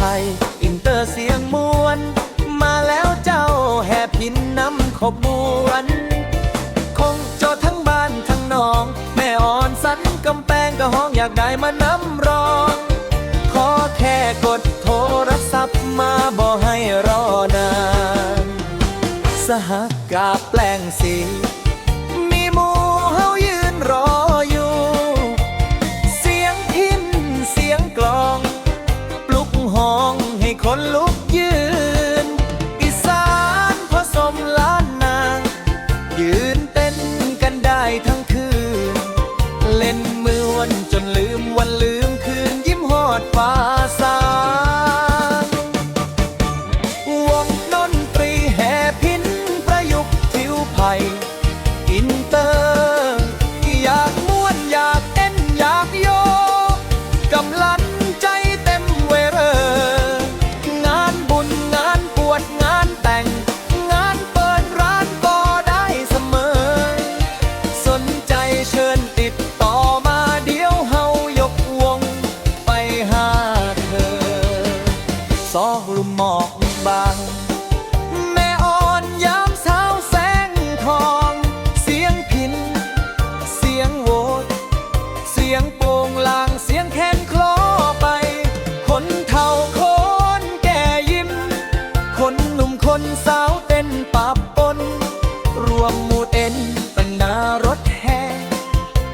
ภัย อินเตอร์เสียงมวน มาแล้วเจ้าแห่พินน้ำขบวน คงโจทั้งบ้านทั้งน้อง แม่อ่อนสันกำแพงกระห้องอยากได้มาน้ำร คนลุกยืน อีสานผสมล้านนาง ยืนเต้นกันได้ทั้งคืน เล่นมือวันจนลืมวันลืมคืน ยิ้มหอดฟ้าสางวงดนตรีแห่พินประยุกต์ทิวไผ่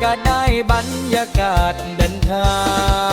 ก็ได้บรรยากาศเดินทาง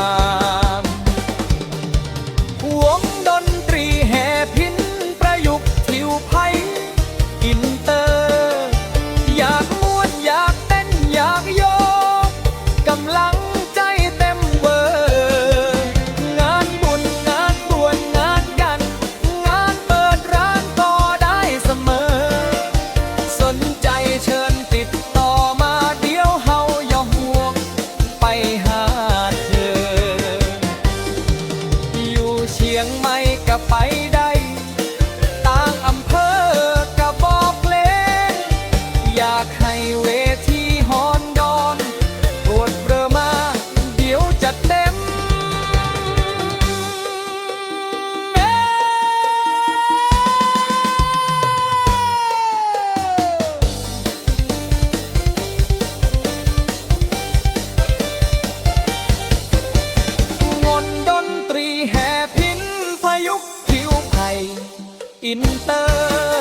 love.